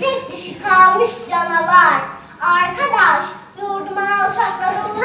tek dişi kalmış canavar. Arkadaş, yurduma alçakladın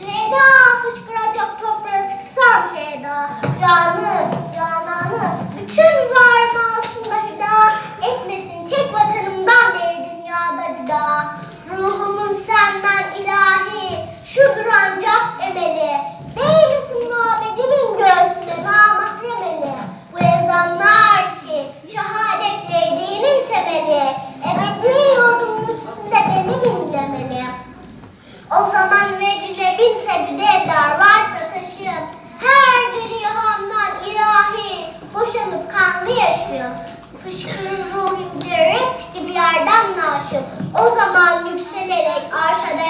Seda! başım. O zaman yükselerek arşa.